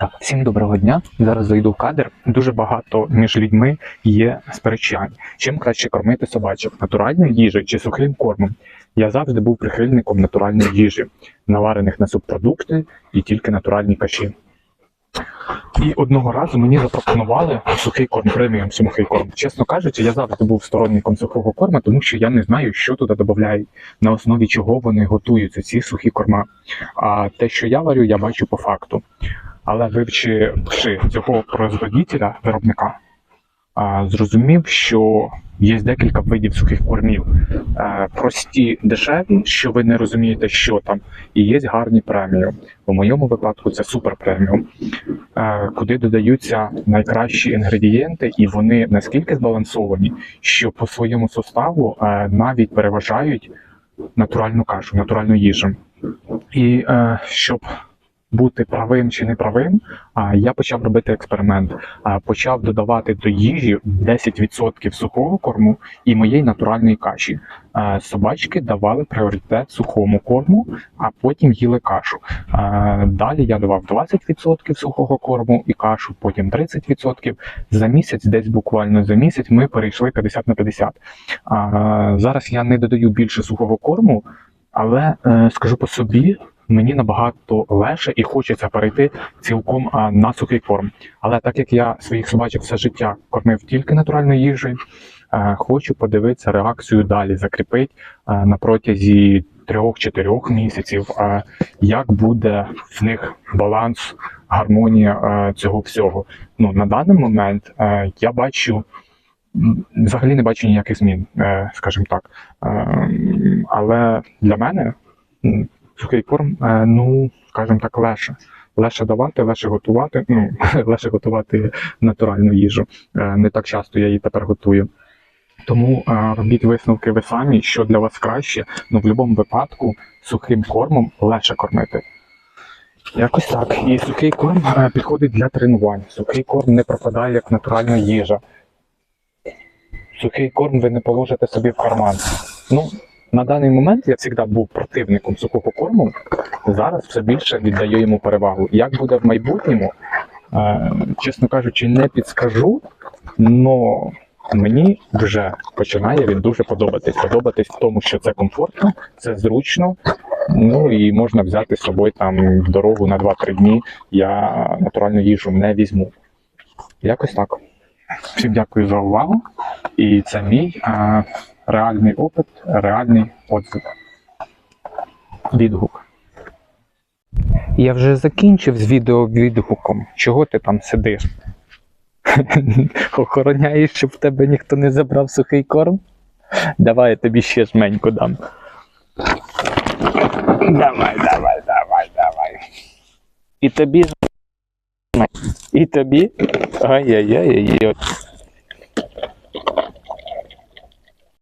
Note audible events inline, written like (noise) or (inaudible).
Так, всім доброго дня. Зараз зайду в кадр. Дуже багато між людьми є сперечань. Чим краще кормити собачок натуральною їжею чи сухим кормом? Я завжди був прихильником натуральної їжі, наварених на субпродукти і тільки натуральні каші. І одного разу мені запропонували сухий корм, преміум сухий корм. Чесно кажучи, я завжди був сторонником сухого корма, тому що я не знаю, що туди додають, на основі чого вони готуються, ці сухі корма. А те, що я варю, я бачу по факту. Але вивчивши цього производителя, виробника, зрозумів, що є декілька видів сухих кормів. Е, Прості, дешеві, що ви не розумієте, що там, і є гарні преміум. У моєму випадку це супер преміум, е, куди додаються найкращі інгредієнти, і вони наскільки збалансовані, що по своєму составу е, навіть переважають натуральну кашу, натуральну їжу. І щоб бути правим чи неправим, а я почав робити експеримент. Почав додавати до їжі 10% сухого корму і моєї натуральної каші. Собачки давали пріоритет сухому корму, а потім їли кашу. Далі я давав 20% сухого корму і кашу, потім 30%. За місяць, десь буквально за місяць, ми перейшли 50 на 50. Зараз я не додаю більше сухого корму, але е, скажу по собі, мені набагато легше і хочеться перейти цілком на сухий корм. Але так як я своїх собачок все життя кормив тільки натуральною їжею, е, хочу подивитися реакцію далі, закріпити е, на протязі трьох-чотирьох місяців, е, як буде в них баланс, гармонія цього всього. Ну на даний момент я бачу. Взагалі не бачу ніяких змін, скажімо так. Е, Але для мене сухий корм, е, ну, скажімо так, легше. Легше давати, легше готувати, ну, (laughs) легше готувати натуральну їжу. Е, Не так часто я її тепер готую. Тому е, робіть висновки ви самі, що для вас краще, ну в будь-якому випадку сухим кормом легше кормити. Якось так. І сухий корм підходить для тренувань. Сухий корм не пропадає як натуральна їжа. Сухий корм ви не положите собі в карман. Ну, на даний момент я завжди був противником сухого корму. Зараз все більше віддаю йому перевагу. Як буде в майбутньому, е, чесно кажучи, не підскажу, але мені вже починає він дуже подобатись. Подобатись в тому, що це комфортно, це зручно. Ну і можна взяти з собою там в дорогу на 2-3 дні. Я натуральну їжу не візьму. Якось так. Всім дякую за увагу. І це мій а, реальний опит, реальний отзив. Відгук. Я вже закінчив з відеовідгуком. Чого ти там сидиш? (laughs) Охороняєш, щоб в тебе ніхто не забрав сухий корм? Давай я тобі ще жменьку дам. Давай, давай, давай, давай. І тобі І тобі? Ай-яй-яй-яй.